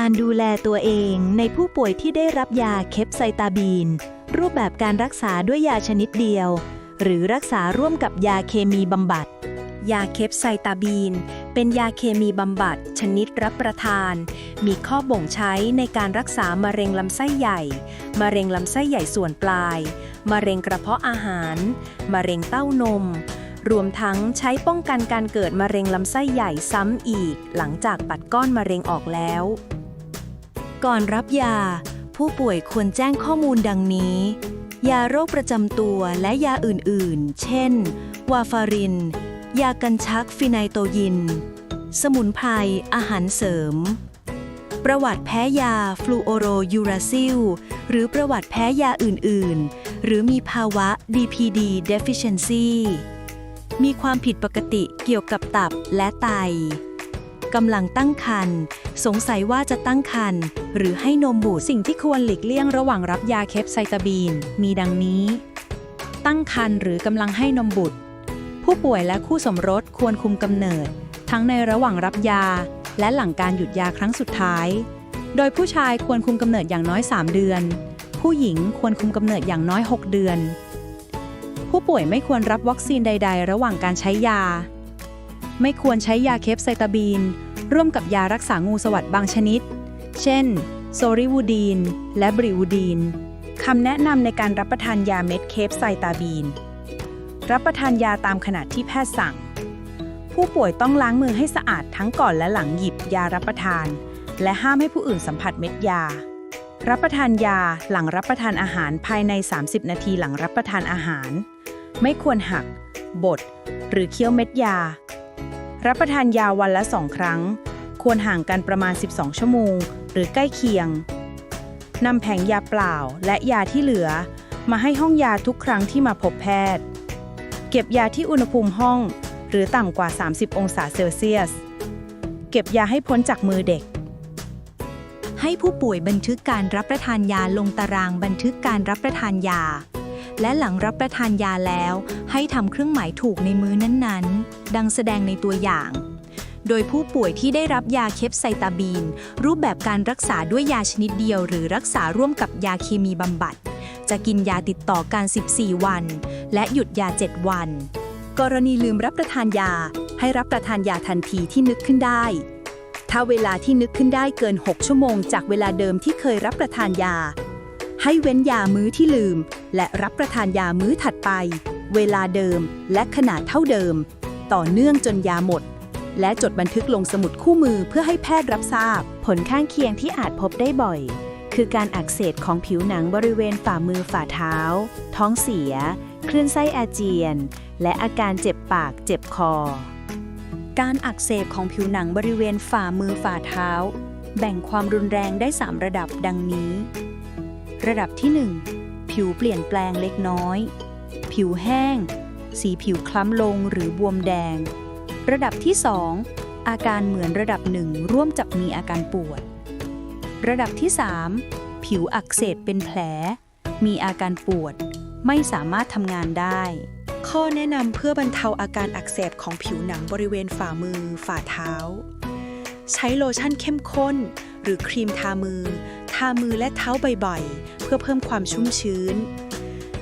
การดูแลตัวเองในผู้ป่วยที่ได้รับยาเคปไซตาบีน รูปแบบการรักษาด้วยยาชนิดเดียว หรือรักษาร่วมกับยาเคมีบำบัด ยาเคปไซตาบีน เป็นยาเคมีบำบัด ชนิดรับประทาน มีข้อบ่งใช้ในการรักษามะเร็งลำไส้ใหญ่ มะเร็งลำไส้ใหญ่ส่วนปลาย มะเร็งกระเพาะอาหาร มะเร็งเต้านมรวมทั้งใช้ป้องกันการเกิดมะเร็งลำไส้ใหญ่ซ้ำอีก หลังจากปัดก้อนมะเร็งออกแล้ว ก่อนรับยา ผู้ป่วยควรแจ้งข้อมูลดังนี้ ยาโรคประจำตัวและยาอื่นๆ เช่น วาฟาริน ยากันชักฟินไนโตยิน สมุนไพร อาหารเสริม ประวัติแพ้ยาฟลูโอโรยูราซิล หรือประวัติแพ้ยาอื่นๆ หรือมีภาวะ DPD deficiency มีความผิดปกติเกี่ยวกับตับและไต กำลังตั้งครรภ์สงสัยว่าจะตั้งครรภ์หรือให้นมบุตรสิ่งที่ควรหลีกเลี่ยงระหว่างรับยาเคปไซตาบีน มีดังนี้ ตั้งครรภ์หรือกำลังให้นมบุตร ผู้ป่วยและคู่สมรสควรคุมกำเนิด ทั้งในระหว่างรับยา และหลังการหยุดยาครั้งสุดท้าย โดยผู้ชายควรคุมกำเนิดอย่างน้อย 3 เดือน ผู้หญิงควรคุมกำเนิดอย่างน้อย 6 เดือน ผู้ป่วยไม่ควรรับวัคซีนใด ๆ ระหว่างการใช้ยา ไม่ควรใช้ยาเคปไซตาบีน ร่วมกับยารักษางูสวัสดบางชนิด เช่น โซริวูดีน และบริวูดีนคำแนะนำในการรับประทานยาเม็ดเคปไซตาบีน รับประทานยาตามขนาดที่แพทย์สั่ง ผู้ป่วยต้องล้างมือให้สะอาดทั้งก่อนและหลังหยิบยารับประทาน และห้ามให้ผู้อื่นสัมผัสเม็ดยา รับประทานยาหลังรับประทานอาหารภายใน 30 นาทีหลังรับประทานอาหาร ไม่ควรหัก บด หรือเคี้ยวเม็ดยา รับประทานยาวันละสองครั้ง ควรห่างกันประมาณ 12 ชั่วโมง หรือใกล้เคียงนำแผงยาเปล่าและยาที่เหลือ มาให้ห้องยาทุกครั้งที่มาพบแพทย์ เก็บยาที่อุณหภูมิห้อง หรือต่ำกว่า 30 องศาเซลเซียส เก็บยาให้พ้นจากมือเด็ก ให้ผู้ป่วยบันทึกการรับประทานยาลงตารางบันทึกการรับประทานยา และหลังรับประทานยาแล้ว ให้ทำเครื่องหมายถูกในมื้อนั้นๆ ดังแสดงในตัวอย่าง โดยผู้ป่วยที่ได้รับยาเคปไซตาบีน รูปแบบการรักษาด้วยยาชนิดเดียว หรือรักษาร่วมกับยาเคมีบำบัด จะกินยาติดต่อกัน 14 วัน และหยุดยา 7 วัน กรณีลืมรับประทานยา ให้รับประทานยาทันทีที่นึกขึ้นได้ถ้าเวลาที่นึกขึ้นได้เกิน 6 ชั่วโมงจากเวลาเดิมที่เคยรับประทานยา ให้เว้นยามื้อที่ลืม และรับประทานยามื้อถัดไป เวลาเดิมและขนาดเท่าเดิม ต่อเนื่องจนยาหมด และจดบันทึกลงสมุดคู่มือเพื่อให้แพทย์รับทราบ ผลข้างเคียงที่อาจพบได้บ่อย คือการอักเสบของผิวหนังบริเวณฝ่ามือฝ่าเท้า ท้องเสีย คลื่นไส้อาเจียน และอาการเจ็บปากเจ็บคอ การอักเสบของผิวหนังบริเวณฝ่ามือฝ่าเท้า แบ่งความรุนแรงได้ 3 ระดับดังนี้ ระดับที่ 1 ผิวเปลี่ยนแปลงเล็กน้อย ผิวแห้ง สีผิวคล้ำลงหรือบวมแดง ระดับที่ 2 อาการเหมือนระดับหนึ่งร่วมกับมีอาการปวด ระดับที่ 3 ผิวอักเสบเป็นแผล มีอาการปวด ไม่สามารถทำงานได้ ข้อแนะนำเพื่อบรรเทาอาการอักเสบของผิวหนังบริเวณฝ่ามือ ฝ่าเท้า ใช้โลชั่นเข้มข้น หรือครีมทามือ ทามือและเท้าบ่อยๆ เพื่อเพิ่มความชุ่มชื้น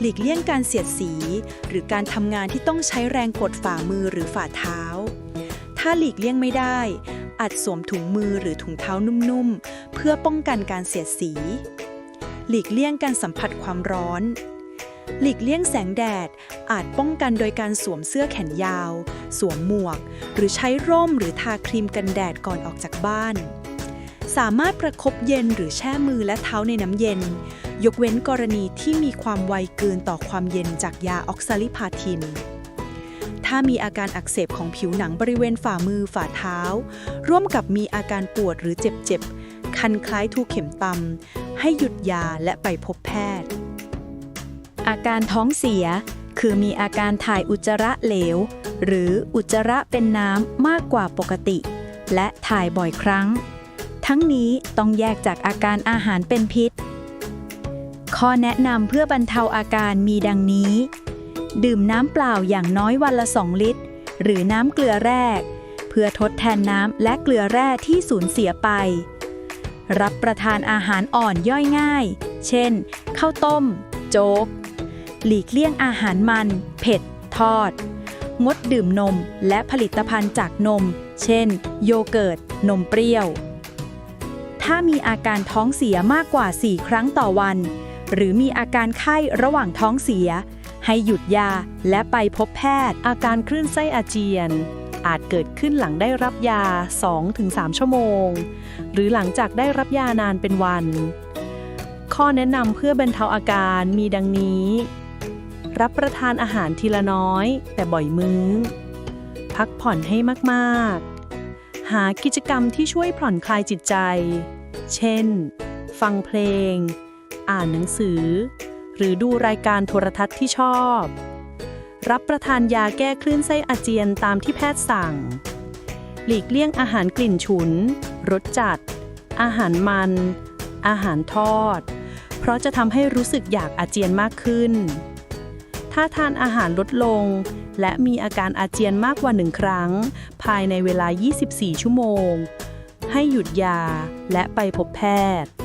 หลีกเลี่ยงการเสียดสี หรือการทำงานที่ต้องใช้แรงกดฝ่ามือหรือฝ่าเท้า ถ้าหลีกเลี่ยงไม่ได้ อาจสวมถุงมือหรือถุงเท้านุ่มๆ เพื่อป้องกันการเสียดสี หลีกเลี่ยงการสัมผัสความร้อน หลีกเลี่ยงแสงแดดอาจป้องกันโดยการสวมเสื้อแขนยาว สวมหมวก หรือใช้ร่มหรือทาครีมกันแดดก่อนออกจากบ้าน สามารถประคบเย็นหรือแช่มือและเท้าในน้ำเย็น ยกเว้นกรณีที่มีความไวเกินต่อความเย็นจากยาออกซาลิพาทิน ถ้ามีอาการอักเสบของผิวหนังบริเวณฝ่ามือฝ่าเท้า ร่วมกับมีอาการปวดหรือเจ็บๆคันคล้ายถูกเข็มตำ ให้หยุดยาและไปพบแพทย์ อาการท้องเสีย คือมีอาการถ่ายอุจจาระเหลว หรืออุจจาระเป็นน้ำมากกว่าปกติ และถ่ายบ่อยครั้ง ทั้งนี้ต้องแยกจากอาการอาหารเป็นพิษ ข้อแนะนำเพื่อบรรเทาอาการมีดังนี้ ดื่มน้ำเปล่าอย่างน้อยวันละ 2 ลิตร หรือน้ำเกลือแร่เพื่อทดแทนน้ำและเกลือแร่ที่สูญเสียไป รับประทานอาหารอ่อนย่อยง่าย เช่น ข้าวต้ม โจ๊ก หลีกเลี่ยงอาหารมัน เผ็ด ทอด งดดื่มนมและผลิตภัณฑ์จากนม เช่น โยเกิร์ต นมเปรี้ยว ถ้ามีอาการท้องเสียมากกว่า 4 ครั้งต่อวัน หรือมีอาการไข้ระหว่างท้องเสีย ให้หยุดยาและไปพบแพทย์ อาการคลื่นไส้อาเจียน อาจเกิดขึ้นหลังได้รับยา 2-3 ชั่วโมง หรือหลังจากได้รับยานานเป็นวัน ข้อแนะนำเพื่อบรรเทาอาการมีดังนี้ รับประทานอาหารทีละน้อย แต่บ่อยมื้อ พักผ่อนให้มากๆ หากิจกรรมที่ช่วยผ่อนคลายจิตใจ เช่น ฟังเพลง อ่านหนังสือ หรือดูรายการโทรทัศน์ที่ชอบ รับประทานยาแก้คลื่นไส้อาเจียนตามที่แพทย์สั่ง หลีกเลี่ยงอาหารกลิ่นฉุน รสจัด อาหารมัน อาหารทอด เพราะจะทำให้รู้สึกอยากอาเจียนมากขึ้น ถ้าทานอาหารลดลง และมีอาการอาเจียนมากกว่าหนึ่งครั้ง ภายในเวลา 24 ชั่วโมงให้หยุดยาและไปพบแพทย์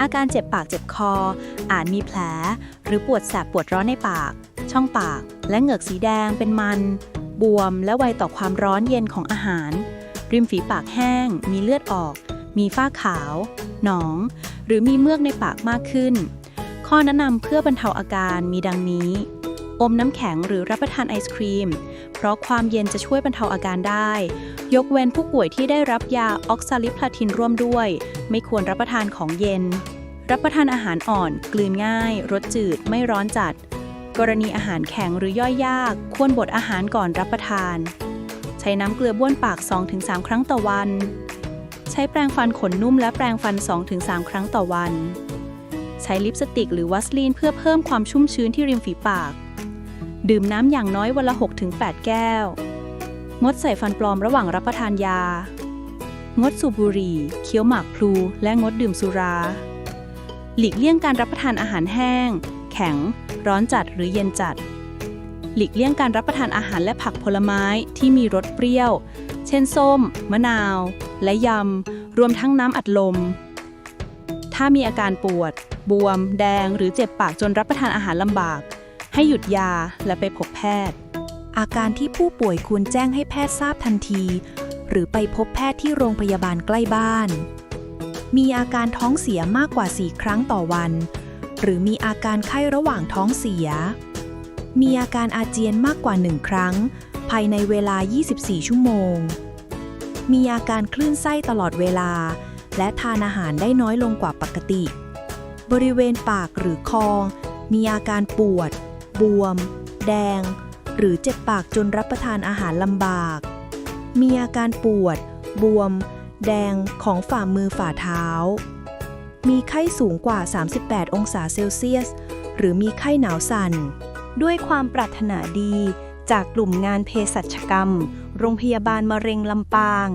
อาการเจ็บปากเจ็บคอ อาจมีแผล หรือปวดแสบปวดร้อนในปาก ช่องปาก และเหงือกสีแดงเป็นมัน บวมและไวต่อความร้อนเย็นของอาหาร ริมฝีปากแห้ง มีเลือดออก มีฝ้าขาว หนอง หรือมีเมือกในปากมากขึ้น ข้อแนะนำเพื่อบรรเทาอาการมีดังนี้ อมน้ำแข็งหรือรับประทานไอศครีม เพราะความเย็นจะช่วยบรรเทาอาการได้ ยกเว้นผู้ป่วยที่ได้รับยาออกซาลิพลาทินร่วมด้วย ไม่ควรรับประทานของเย็น รับประทานอาหารอ่อน กลืนง่าย รสจืด ไม่ร้อนจัด กรณีอาหารแข็งหรือย่อยยาก ควรบดอาหารก่อนรับประทาน ใช้น้ำเกลือบ้วนปาก 2-3 ครั้งต่อวัน ใช้แปรงฟันขนนุ่มและแปรงฟัน 2-3 ครั้งต่อวันใช้ลิปสติกหรือวัสลีนเพื่อเพิ่มความชุ่มชื้นที่ริมฝีปาก ดื่มน้ำอย่างน้อยวันละ 6-8 แก้ว งดใส่ฟันปลอมระหว่างรับประทานยา งดสูบบุหรี่ เคี้ยวหมากพลู และงดดื่มสุรา หลีกเลี่ยงการรับประทานอาหารแห้ง แข็ง ร้อนจัดหรือเย็นจัด หลีกเลี่ยงการรับประทานอาหารและผักผลไม้ที่มีรสเปรี้ยว เช่นส้ม มะนาว และยำ รวมทั้งน้ำอัดลม ถ้ามีอาการปวด บวม แดง หรือเจ็บปากจนรับประทานอาหารลำบาก ให้หยุดยาและไปพบแพทย์ อาการที่ผู้ป่วยควรแจ้งให้แพทย์ทราบทันที หรือไปพบแพทย์ที่โรงพยาบาลใกล้บ้าน มีอาการท้องเสียมากกว่า 4 ครั้งต่อวัน หรือมีอาการไข้ระหว่างท้องเสีย มีอาการอาเจียนมากกว่า1ครั้ง ภายในเวลา 24 ชั่วโมง มีอาการคลื่นไส้ตลอดเวลา และทานอาหารได้น้อยลงกว่าปกติ บริเวณปากหรือคอ มีอาการปวด บวม แดง หรือเจ็บปากจนรับประทานอาหารลำบาก มีอาการปวด บวม แดงของฝ่ามือฝ่าเท้า มีไข้สูงกว่า 38 องศาเซลเซียส หรือมีไข้หนาวสั่น ด้วยความปรารถนาดีจากกลุ่มงานเภสัชกรรม โรงพยาบาลมะเร็งลำปาง